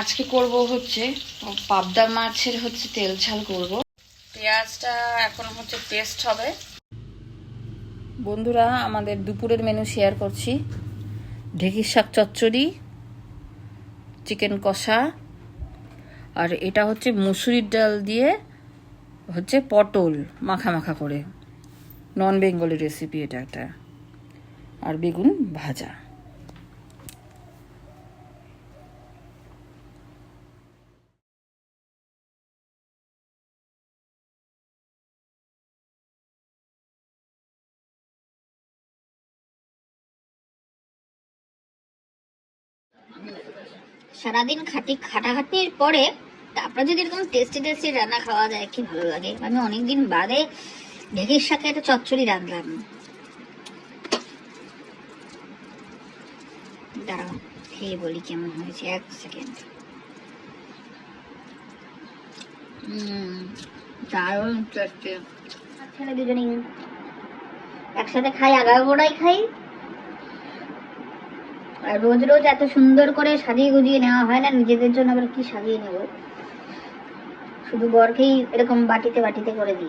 আজকে করব হচ্ছে পাবদা মাছের হচ্ছে তেল ঝাল করব। পেঁয়াজটা এখন হচ্ছে পেস্ট হবে। বন্ধুরা আমাদের দুপুরের মেনু শেয়ার করছি। ঢেঁকির শাক চচ্চড়ি চিকেন কষা আর এটা হচ্ছে মুসুরির ডাল দিয়ে হচ্ছে পটল মাখা মাখা করে। নন বেঙ্গলি রেসিপি এটা একটা। আর বেগুন ভাজা। সারাদিন খাটি খাটাখাটির পরে তারপরে যদি এরকম টেস্টি টেস্টি রান্না খাওয়া যায় কি ভালো লাগে? আমি অনেকদিন বাদে ঢেঁকির শাকে একটা চচ্চড়ি রাঁধলাম। দাঁড়াও খেয়ে বলি কেমন হয়েছে এক সেকেন্ড দারুণ টেস্টি একসাথে খাই আগাগোড়াই খাই। রোজ রোজ এত সুন্দর করে সাজিয়ে গুজিয়ে নেওয়া হয় না, নিজেদের জন্য আবার কি সাজিয়ে নেব? শুধু বরকেই এরকম বাটিতে বাটিতে করে দিই।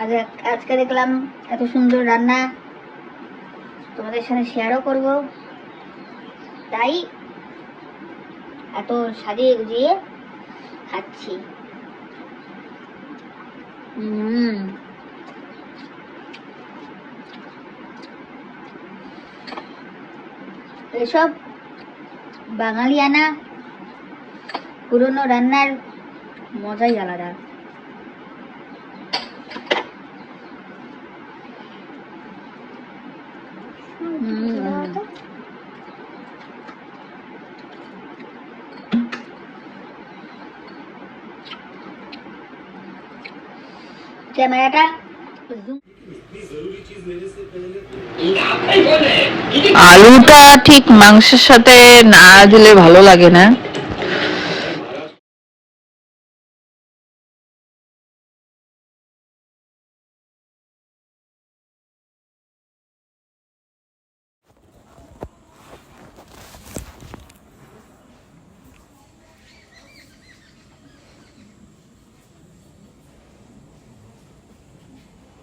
আজ আজকে দেখলাম এত সুন্দর রান্না। তোমাদের সাথে শেয়ারও করব। তাই এত সাজিয়ে গুজিয়ে খাচ্ছি। হুম। এসব বাঙালিয়ানা পুরনো রান্নার মজাই আলাদা। ক্যামেরাটা আলুটা ঠিক মাংসের সাথে না দিলে ভালো লাগে না।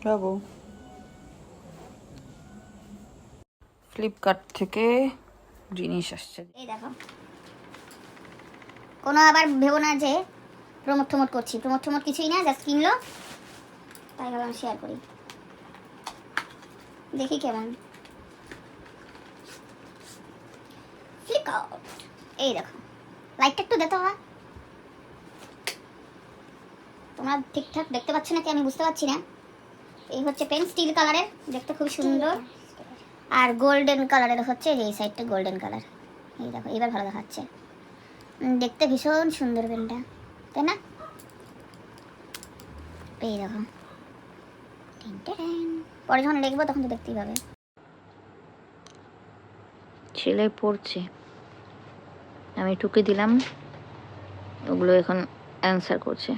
বাবু ফ্লিপকার্ট থেকে জিনিস আসছে। এই দেখো। কোনো আবার ভেবো না যে প্রমোট টমোট করছি। প্রমোট টমোট কিছুই না জাস্ট কিনলো। তাই ভাবলাম শেয়ার করি। দেখি কেমন। ফ্লিপকার্ট এই দেখো। লাইটটা একটু দেখতে হবে তোমরা ঠিকঠাক দেখতে পাচ্ছ নাকি আমি বুঝতে পারছি না। এই হচ্ছে পেন, স্টিল কালারের, দেখতে খুব সুন্দর। আর গোল্ডেন কালারের হচ্ছে এই সাইডটা গোল্ডেন কালার। এই দেখো, এবার ভালো দেখাচ্ছে। দেখতে ভীষণ সুন্দর পেনটা, তাই না? এই দেখো। পরে যখন লিখব তখন তো দেখতেই পাবে। ছেলে পড়ছে। আমি টুকে দিলাম, ওগুলো এখন অ্যান্সার করছে।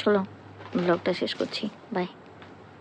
চলো ব্লগটা শেষ করছি। বাই